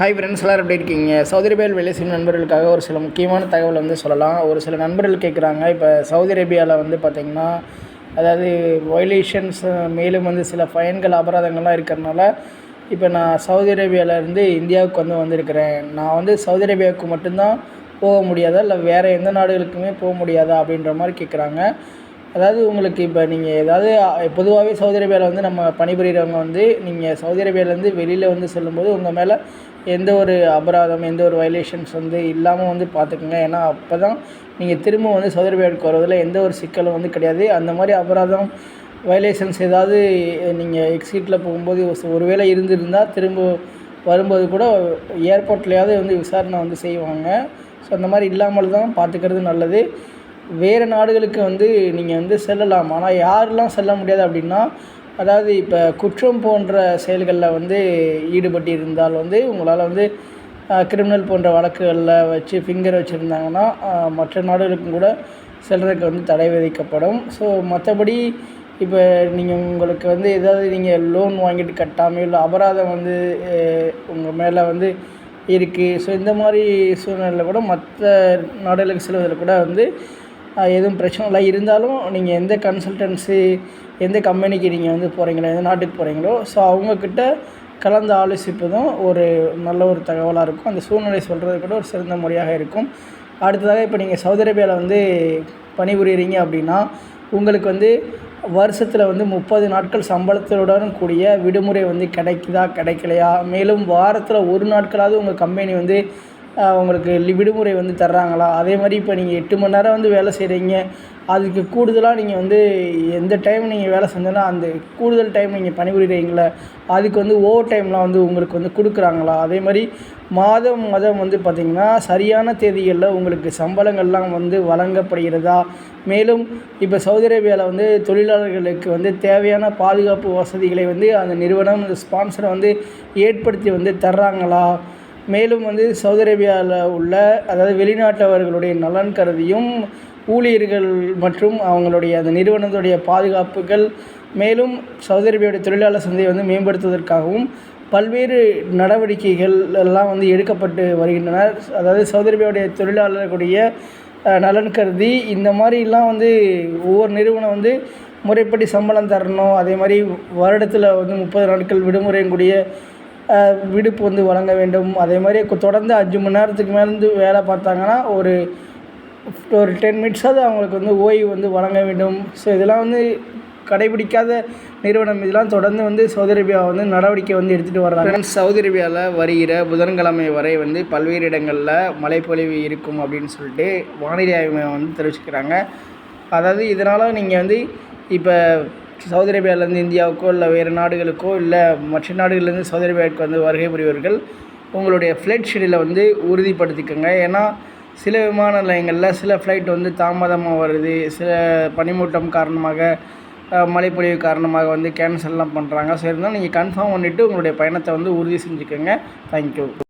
Hi friends எல்லோரும் எப்படி இருக்கீங்க? சவுதி அரேபியாவில் வேலை செய்யும் நண்பர்களுக்காக ஒரு சில முக்கியமான தகவல் வந்து சொல்லலாம். ஒரு சில நண்பர்கள் கேட்குறாங்க இப்போ சவுதி அரேபியாவில் வந்து பார்த்திங்கன்னா அதாவது வயலேஷன்ஸ் மேலும் வந்து சில ஃபைன்கள் அபராதங்கள்லாம் இருக்கிறனால இப்போ நான் சவுதி அரேபியாவிலேருந்து இந்தியாவுக்கு வந்து வந்திருக்கிறேன். நான் வந்து சவுதி அரேபியாவுக்கு மட்டும்தான் போக முடியாதா? இல்லை வேறு எந்த நாடுகளுக்குமே போக முடியாதா? அப்படின்ற மாதிரி கேட்குறாங்க அதாவது உங்களுக்கு இப்போ நீங்கள் ஏதாவது பொதுவாகவே சவுதி அரேபியாவில் வந்து நம்ம பணிபுரிகிறவங்க வந்து நீங்கள் சவுதி அரேபியாவிலேருந்து வெளியில் வந்து செல்லும்போது உங்கள் மேலே எந்த ஒரு அபராதம் எந்த ஒரு வயலேஷன்ஸ் வந்து இல்லாமல் வந்து பார்த்துக்குங்க ஏன்னா அப்போ தான் நீங்கள் திரும்ப வந்து சவுதி அரேபியாவுக்கு வரதில் எந்த ஒரு சிக்கலும் வந்து கிடையாது. அந்த மாதிரி அபராதம் வயலேஷன்ஸ் ஏதாவது நீங்கள் எக்ஸிட்டில் போகும்போது ஒருவேளை இருந்திருந்தால் திரும்ப வரும்போது கூட ஏர்போர்ட்லேயாவது வந்து விசாரணை வந்து செய்வாங்க. ஸோ அந்த மாதிரி இல்லாமல் தான் பார்த்துக்கிறது நல்லது. வேறு நாடுகளுக்கு வந்து நீங்கள் வந்து செல்லலாம். ஆனால் யாரெல்லாம் செல்ல முடியாது அப்படின்னா அதாவது இப்போ குற்றம் போன்ற செயல்களில் வந்து ஈடுபட்டு இருந்தால் வந்து உங்களால் வந்து கிரிமினல் போன்ற வழக்குகளில் வச்சு ஃபிங்கர் வச்சுருந்தாங்கன்னா மற்ற நாடுகளுக்கும் கூட செல்றதுக்கு வந்து தடை விதிக்கப்படும். ஸோ மற்றபடி இப்போ நீங்கள் உங்களுக்கு வந்து ஏதாவது நீங்கள் லோன் வாங்கிட்டு கட்டாமல் இல்லை அபராதம் வந்து உங்கள் மேலே வந்து இருக்குது. ஸோ இந்த மாதிரி சூழ்நிலையில் கூட மற்ற நாடுகளுக்கு செல்வதில் கூட வந்து எதுவும் பிரச்சனை இல்லை. இருந்தாலும் நீங்கள் எந்த கன்சல்டன்சி எந்த கம்பெனிக்கு நீங்கள் வந்து போகிறீங்களோ எந்த நாட்டுக்கு போகிறீங்களோ ஸோ அவங்கக்கிட்ட கலந்து ஆலோசிப்பதும் ஒரு நல்ல ஒரு தகவலாக இருக்கும். அந்த சூழ்நிலை சொல்கிறது கூட ஒரு சிறந்த முறையாக இருக்கும். அடுத்ததாக இப்போ நீங்கள் சவுதி அரேபியாவில் வந்து பணிபுரிகிறீங்க அப்படின்னா உங்களுக்கு வந்து வருஷத்தில் வந்து முப்பது நாட்கள் சம்பளத்துடன் கூடிய விடுமுறை வந்து கிடைக்குதா கிடைக்கலையா? மேலும் வாரத்தில் ஒரு நாட்களாவது உங்கள் கம்பெனி வந்து உங்களுக்கு விடுமுறை வந்து தர்றாங்களா? அதே மாதிரி இப்போ நீங்கள் எட்டு மணி நேரம் வந்து வேலை செய்கிறீங்க அதுக்கு கூடுதலாக நீங்கள் வந்து எந்த டைம் நீங்கள் வேலை செஞ்சோன்னா அந்த கூடுதல் டைம் நீங்கள் பணிபுரிகிறீங்களா அதுக்கு வந்து ஓவர் டைம்லாம் வந்து உங்களுக்கு வந்து கொடுக்குறாங்களா? அதே மாதிரி மாதம் மாதம் வந்து பார்த்திங்கன்னா சரியான தேதிகளில் உங்களுக்கு சம்பளங்கள்லாம் வந்து வழங்கப்படுகிறதா? மேலும் இப்போ சவுதி அரேபியாவில் வந்து தொழிலாளர்களுக்கு வந்து தேவையான பாதுகாப்பு வசதிகளை வந்து அந்த நிறுவனம் ஸ்பான்சரை வந்து ஏற்படுத்தி வந்து தர்றாங்களா? மேலும் வந்து சவுதி அரேபியாவில் உள்ள அதாவது வெளிநாட்டவர்களுடைய நலன் கருதியும் ஊழியர்கள் மற்றும் அவங்களுடைய அந்த நிறுவனத்துடைய பாதுகாப்புகள் மேலும் சவுதி அரேபியாவுடைய தொழிலாளர் சந்தையை வந்து மேம்படுத்துவதற்காகவும் பல்வேறு நடவடிக்கைகள் எல்லாம் வந்து எடுக்கப்பட்டு வருகின்றன. அதாவது சவுதி அரேபியாவுடைய தொழிலாளர்களுடைய நலன் கருதி இந்த மாதிரிலாம் வந்து ஒவ்வொரு நிறுவனம் வந்து முறைப்படி சம்பளம் தரணும். அதே மாதிரி வருடத்தில் வந்து முப்பது நாட்கள் விடுமுறையும் கூடிய விடுப்பு வந்து வழங்க வேண்டும். அதே மாதிரி தொடர்ந்து அஞ்சு மணி நேரத்துக்கு மேலேருந்து வேலை பார்த்தாங்கன்னா ஒரு ஒரு டென் மினிட்ஸாவது அவங்களுக்கு வந்து ஓய்வு வந்து வழங்க வேண்டும். ஸோ இதெல்லாம் வந்து கடைபிடிக்காத நிறுவனம். இதெல்லாம் தொடர்ந்து வந்து சவுதி அரேபியா வந்து நடவடிக்கை வந்து எடுத்துகிட்டு வர்றாங்க. சவுதி அரேபியாவில் வருகிற புதன்கிழமை வரை வந்து பல்வேறு இடங்களில் மழைப்பொழிவு இருக்கும் அப்படின்னு சொல்லிட்டு வானிலை ஆய்வு மையம் வந்து தெரிவிச்சுக்கிறாங்க அதாவது இதனால் நீங்கள் வந்து இப்போ சவுதி அரேபியாவிலேருந்து இந்தியாவுக்கோ இல்லை வேறு நாடுகளுக்கோ இல்லை மற்ற நாடுகள்லேருந்து சவுதி அரேபியாவுக்கு வந்து வருகை புரிவர்கள் உங்களுடைய ஃப்ளைட் ஷெடியூலை வந்து உறுதிப்படுத்திக்கோங்க. ஏன்னா சில விமான நிலையங்களில் சில ஃப்ளைட் வந்து தாமதமாக வருது. சில பனிமூட்டம் காரணமாக மழைப்பொழிவு காரணமாக வந்து கேன்சல்லாம் பண்ணுறாங்க ஸோ இருந்தால் நீங்கள் கன்ஃபார்ம் பண்ணிவிட்டு உங்களுடைய பயணத்தை வந்து உறுதி செஞ்சுக்கோங்க. தேங்க்யூ